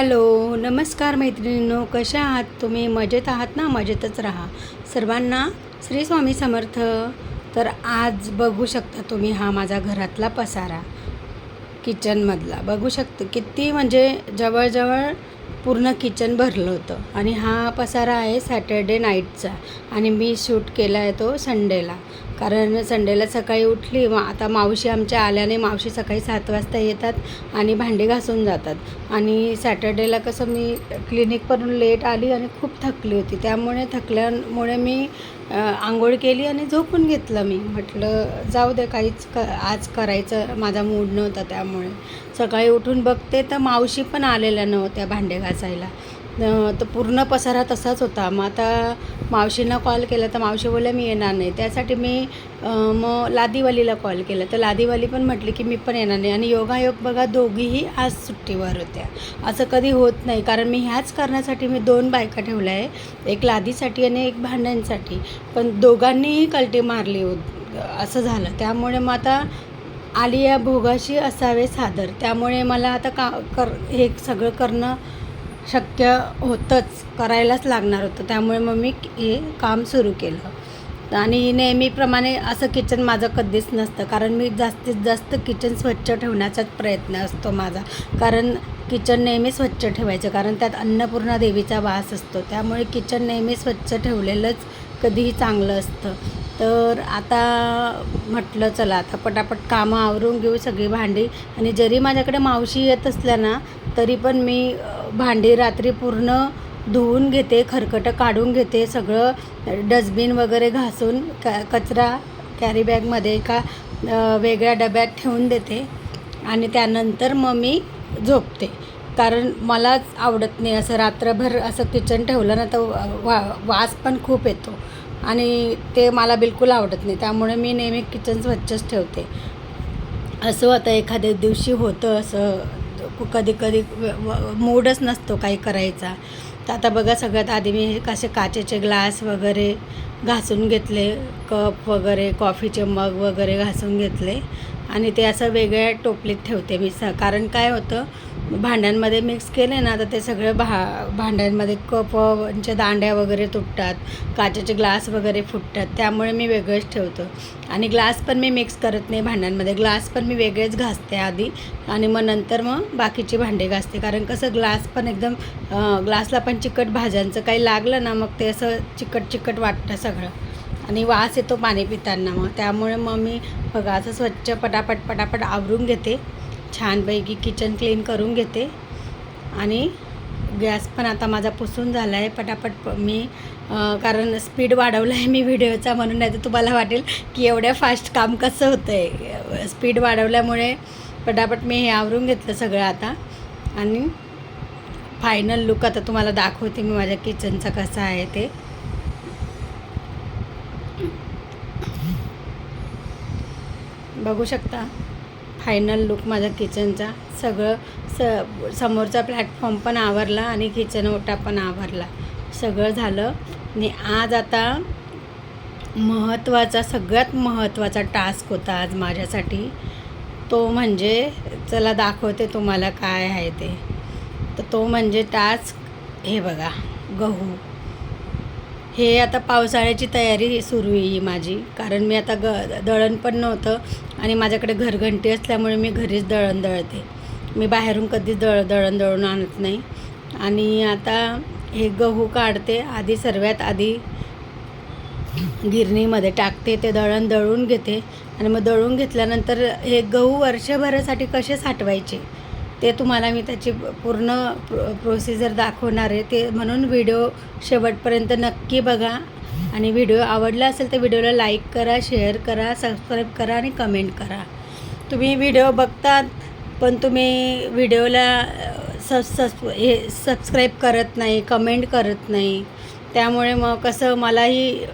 Hello नमस्कार मैत्रिणींनो कशा आहात तुम्ही? मजेत आहात ना? मजेतच राहा. सर्वांना श्री स्वामी समर्थ. तर आज बघू शकता तुम्ही हा माझा घरातला पसारा. किचनमधला. बघू शकता किती म्हणजे जवळजवळ पूर्ण किचन भरलं होतं. आणि हा पसारा आहे सॅटर्डे नाईटचा. आणि मी शूट केला आहे तो संडेला. कारण संडेला सकाळी उठली मग आता मावशी आमच्या आल्याने मावशी सकाळी सात वाजता येतात आणि भांडी घासून जातात. आणि सॅटर्डेला कसं मी क्लिनिकवरून लेट आली आणि खूप थकली होती. त्यामुळे थकल्यामुळे मी आंघोळ केली आणि झोपून घेतलं मी. म्हटलं जाऊ दे काहीच क आज करायचं माझा मूड नव्हता त्यामुळे. सकाळी उठून बघते तर मावशी पण आलेल्या नव्हत्या भांडे घासायला. तर पूर्ण पसारा तसाच होता. मग आता मावशींना कॉल केला तर मावशी बोलल्या मी येणार नाही. त्यासाठी मी मग लादीवालीला कॉल केला. तर लादीवाली पण म्हटली की मी पण येणार नाही. आणि योगायोग बघा दोघीही आज सुट्टीवर होत्या. असं कधी होत नाही. कारण मी ह्याच कारणासाठी मी दोन बायका ठेवल्या आहे एक लादीसाठी आणि एक भांड्यांसाठी. पण दोघांनीही कलटी मारली होत असं झालं. त्यामुळे मग आता आलिया भोगाशी असावे सादर त्यामुळे मला आता का कर हे सगळं करणं शक्य होतंच करायलाच लागणार होतं. त्यामुळे मग मी हे काम सुरू केलं. आणि नेहमीप्रमाणे असं किचन माझं कधीच नसतं. कारण मी जास्तीत जास्त किचन स्वच्छ ठेवण्याचाच प्रयत्न असतो माझा. कारण किचन नेहमी स्वच्छ ठेवायचं. कारण त्यात अन्नपूर्णा देवीचा वास असतो. त्यामुळे किचन नेहमी स्वच्छ ठेवलेलंच कधीही चांगलं असतं. तर आता म्हटलं चला आता पटापट कामं आवरून घेऊ सगळी भांडी. आणि जरी माझ्याकडे मावशी येत असल्या ना तरी पण मी भांडी रात्री पूर्ण धुवून घेते खरकटं काढून घेते सगळं डस्टबिन वगैरे घासून क कचरा कॅरीबॅगमध्ये एका वेगळ्या डब्यात ठेवून देते आणि त्यानंतर मग मी झोपते. कारण मलाच आवडत नाही असं रात्रभर असं किचन ठेवलं ना तर वा वास पण खूप येतो आणि ते मला बिलकुल आवडत नाही. त्यामुळे मी नेहमी किचन स्वच्छच ठेवते. असं आता एखाद्या दिवशी होतं असं कधी कधी मूडच नसतो काही करायचा. तर आता बघा सगळ्यात आधी मी कसे काचेचे ग्लास वगैरे घासून घेतले कप वगैरे कॉफीचे मग वगैरे घासून घेतले. आणि ते असं वेगळ्या टोपलीत ठेवते मी स कारण काय होतं भांड्यांमध्ये मिक्स केले ना तर ते सगळं भा भांड्यांमध्ये कपच्या दांड्या वगैरे तुटतात काचेचे ग्लास वगैरे फुटतात त्यामुळे मी वेगळंच ठेवतो. आणि ग्लास पण मी मिक्स करत नाही भांड्यांमध्ये. ग्लास पण मी वेगळेच घासते आधी आणि मग नंतर मग बाकीची भांडे घासते. कारण कसं ग्लास पण एकदम ग्लासला पण चिकट भाज्यांचं काही लागलं ना मग ते असं चिकट चिकट वाटतं सगळं. आणि वास येतो पाणी पिताना मग. त्यामुळे मग मी बघा असं स्वच्छ पटापट पटापट आवरून घेते. छानपैकी किचन क्लीन करून घेते. आणि गॅस पण आता माझा पुसून झाला आहे पटापट मी कारण स्पीड वाढवला आहे मी व्हिडिओचा म्हणून नाही तर तुम्हाला वाटेल की एवढ्या फास्ट काम कसं होतं आहे स्पीड वाढवल्यामुळे पटापट मी हे आवरून घेतलं सगळं आता. आणि फायनल लुक आता तुम्हाला दाखवते मी माझ्या किचनचा कसा आहे ते. बघू शकता. फायनल लुक माझा किचनचा. सगळं स समोरचा प्लॅटफॉर्म पण आवरला आणि किचन ओटा पण आवरला. सगळं झालं. आणि आज आता महत्त्वाचा सगळ्यात महत्त्वाचा टास्क होता आज माझ्यासाठी. तो म्हणजे चला दाखवते तुम्हाला काय आहे ते. तर तो म्हणजे टास्क हे बघा गहू. हे आता पावसाळ्याची तयारी सुरू आहे ही माझी. कारण मी आता ग दळण पण नव्हतं आणि माझ्याकडे घरघंटी असल्यामुळे मी घरीच दळण दळते. मी बाहेरून कधीच दळ दळण दळून आणत नाही. आणि आता हे गहू काढते. आधी सर्वात आधी गिरणीमध्ये टाकते. ते दळण दळून घेते. आणि मग दळून घेतल्यानंतर हे गहू वर्षभरासाठी कसे साठवायचे? ते तुम्हाला मी त्याची पूर्ण प्रो प्रोसिजर दाखवणार आहे. ते म्हणून व्हिडिओ शेवटपर्यंत नक्की बघा. आणि व्हिडिओ आवडला असेल तर व्हिडिओला लाईक करा शेअर करा सबस्क्राईब करा आणि कमेंट करा. तुम्ही व्हिडिओ बघतात पण तुम्ही व्हिडिओला सस सब हे सबस्क्राईब करत नाही कमेंट करत नाही. त्यामुळे मग कसं मलाही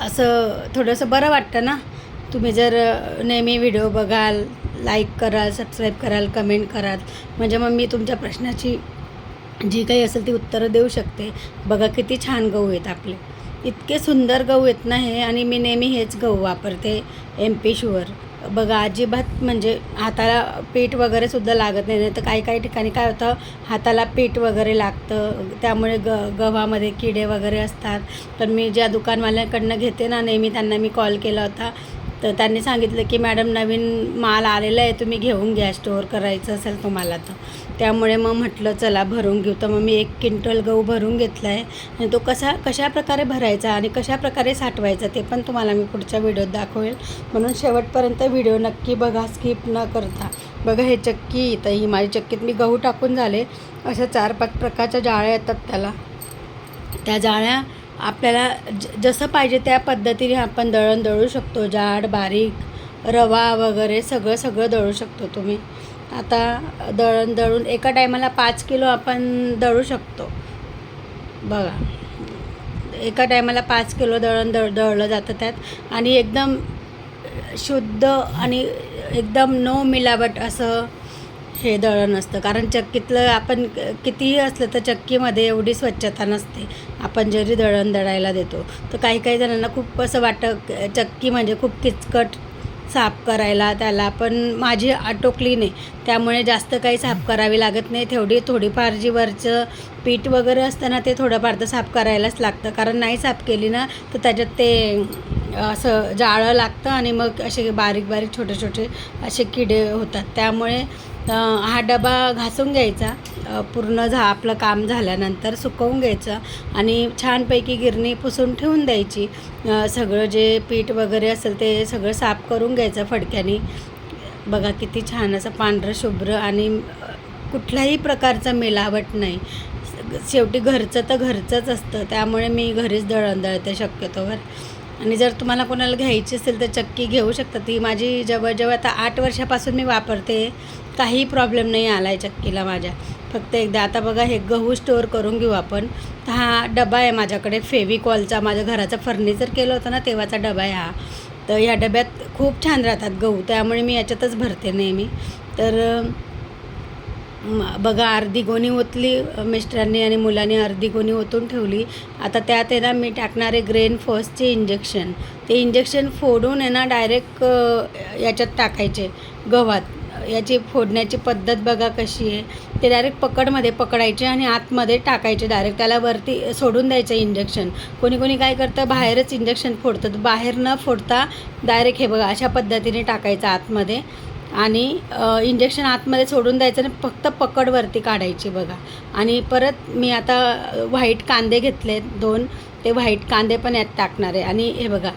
असं थोडंसं बरं वाटतं ना. तुम्ही जर नेहमी व्हिडिओ बघाल लाईक कराल सबस्क्राईब कराल कमेंट कराल. म्हणजे मग मी तुमच्या प्रश्नाची जी काही असेल ती उत्तरं देऊ शकते. बघा किती छान गहू आहेत आपले. इतके सुंदर गहू आहेत ना हे आणि मी नेहमी हेच गहू वापरते एम पी शुअर बघा अजिबात म्हणजे हाताला पीठ वगैरे सुद्धा लागत नाही नाही तर काही काही ठिकाणी काय होतं हाताला पीठ वगैरे लागतं. त्यामुळे ग गव्हामध्ये किडे वगैरे असतात. तर मी ज्या दुकानवाल्याकडनं घेते ना नेहमी त्यांना मी कॉल केला होता. तर त्यांनी सांगितलं की मॅडम नवीन माल आलेला आहे तुम्ही घेऊन घ्या स्टोअर करायचं असेल तुम्हाला तर. त्यामुळे मग म्हटलं चला भरून घेऊ. तर मग मी एक क्विंटल गहू भरून घेतला आहे. आणि तो कसा कशा प्रकारे भरायचा आणि कशा प्रकारे साठवायचा ते पण तुम्हाला मी पुढच्या व्हिडिओत दाखवेल. म्हणून शेवटपर्यंत व्हिडिओ नक्की बघा स्किप न करता. बघा हे चक्की तर ही माझी चक्कीत मी गहू टाकून झाले. अशा चार पाच प्रकारच्या जाळ्या येतात त्याला. त्या जाळ्या आपल्याला ज जसं पाहिजे त्या पद्धतीने आपण दळण दळू शकतो. जाड बारीक रवा वगैरे सगळं सगळं दळू शकतो तुम्ही. आता दळण दळून एका टायमाला पाच किलो आपण दळू शकतो. बघा. एका टायमाला पाच किलो दळण दळ दळलं जातं त्यात. आणि एकदम शुद्ध आणि एकदम नो मिलावट असं हे दळण असतं कारण चक्कीतलं आपण कितीही असलं तर चक्कीमध्ये एवढी स्वच्छता नसते. आपण जरी दळण दळायला देतो तर काही काही जणांना खूप असं वाटतं चक्की म्हणजे खूप किचकट साफ करायला त्याला पण माझी आटोकली नाही. त्यामुळे जास्त काही साफ करावी लागत नाही. तेवढी थोडीफार जी वरचं पीठ वगैरे असतं ना ते थोडंफार तर साफ करायलाच लागतं. कारण नाही साफ केली ना तर त्याच्यात ते असं जाळं लागतं आणि मग असे बारीक बारीक छोटे छोटे असे किडे होतात. त्यामुळे तर हा डबा घासून घ्यायचा. पूर्ण झा आपलं काम झाल्यानंतर सुकवून घ्यायचं आणि छानपैकी गिरणी पुसून ठेवून द्यायची. सगळं जे पीठ वगैरे असेल ते सगळं साफ करून घ्यायचं फडक्याने. बघा किती छान असं पांढरं शुभ्र आणि कुठल्याही प्रकारचं मिलावट नाही. शेवटी घरचं तर घरचंच असतं. त्यामुळे मी घरीच दळण दळते शक्यतोवर. आणि जर तुम्हाला कोणाला घ्यायची असेल तर चक्की घेऊ शकता. ती माझी जवळजवळ आता आठ वर्षापासून मी वापरते. काही प्रॉब्लेम नाही आला आहे चक्कीला माझ्या. फक्त एकदा आता बघा हे गहू स्टोअर करून घेऊ आपण. तर हा डबा आहे माझ्याकडे फेविकॉलचा. माझ्या घराचं फर्निचर केलं होतं ना तेव्हाचा डबा आहे हा. तर ह्या डब्यात खूप छान राहतात गहू. त्यामुळे मी याच्यातच भरते नेहमी. तर बघा अर्धी गोणी ओतली मिस्टरांनी आणि मुलांनी अर्धी गोणी ओतून ठेवली. आता त्यात आहे ना मी टाकणारे ग्रेन फर्स्टचे इंजेक्शन ते इंजेक्शन फोडून आहे ना डायरेक्ट याच्यात टाकायचे गव्हात. याची फोडण्याची पद्धत बघा कशी आहे. ते डायरेक्ट पकडमध्ये पकडायचे आणि आतमध्ये टाकायचे डायरेक्ट त्याला वरती सोडून द्यायचं इंजेक्शन कोणी कोणी काय करतं बाहेरच इंजेक्शन फोडतं बाहेर न फोडता डायरेक्ट हे बघा अशा पद्धतीने टाकायचं आतमध्ये. आणि इंजेक्शन आतमध्ये सोडून द्यायचं आणि फक्त पकडवरती काढायची बघा. आणि परत मी आता व्हाईट कांदे घेतले दोन. ते व्हाईट कांदे पण यात टाकणार आहे. आणि हे बघा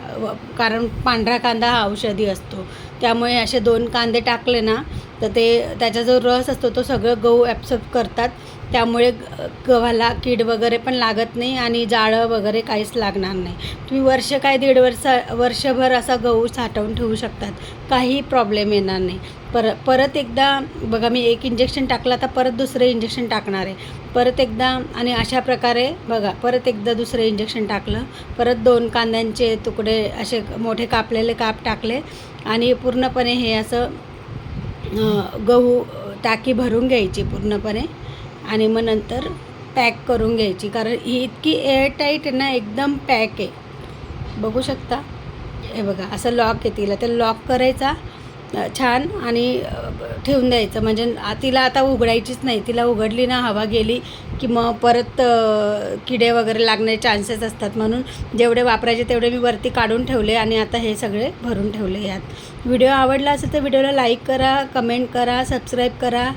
कारण पांढरा कांदा हा औषधी असतो. त्यामुळे असे दोन कांदे टाकले ना तर ते त्याचा जो रस असतो तो सगळं गहू ॲब्सॉर्ब करतात. त्यामुळे गव्हाला कीड वगैरे पण लागत नाही आणि जाळं वगैरे काहीच लागणार नाही. तुम्ही वर्ष काय दीड वर्ष वर्षभर असा गहू साठवून ठेवू शकतात. काही प्रॉब्लेम येणार नाही. पर परत एकदा बघा मी एक इंजेक्शन टाकलं आता परत दुसरं इंजेक्शन टाकणार आहे. परत एकदा आणि अशा प्रकारे बघा परत एकदा दुसरं इंजेक्शन टाकलं. परत दोन कांद्यांचे तुकडे असे मोठे कापलेले काप टाकले आणि पूर्णपणे हे असं गहू टाकी भरून घ्यायची पूर्णपणे. आणि मग नंतर पॅक करून घ्यायची. कारण ही इतकी एअरटाईट आहे ना एकदम पॅक आहे. बघू शकता? हे बघा असं लॉक आहे तिला. तर लॉक करायचा छान आणि ठेवून द्यायचं. म्हणजे तिला आता उघडायचीच नाही. तिला उघडली ना हवा गेली की मग परत किडे वगैरे लागण्याचे चान्सेस असतात म्हणून जेवढे वापरायचे तेवढे मी वरती काढून ठेवले आणि आता हे सगळे भरून ठेवले यात. व्हिडिओ आवडला असेल तर व्हिडिओला लाईक करा कमेंट करा सबस्क्राईब करा.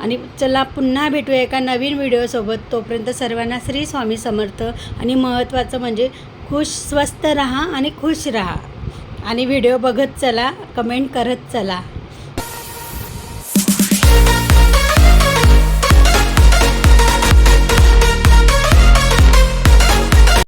आणि चला पुन्हा भेटूया एका नवीन व्हिडिओसोबत तोपर्यंत सर्वांना श्री स्वामी समर्थ. आणि महत्त्वाचं म्हणजे खुश स्वस्त राहा आणि खुश राहा. आणि व्हिडिओ बघत चला कमेंट करत चला.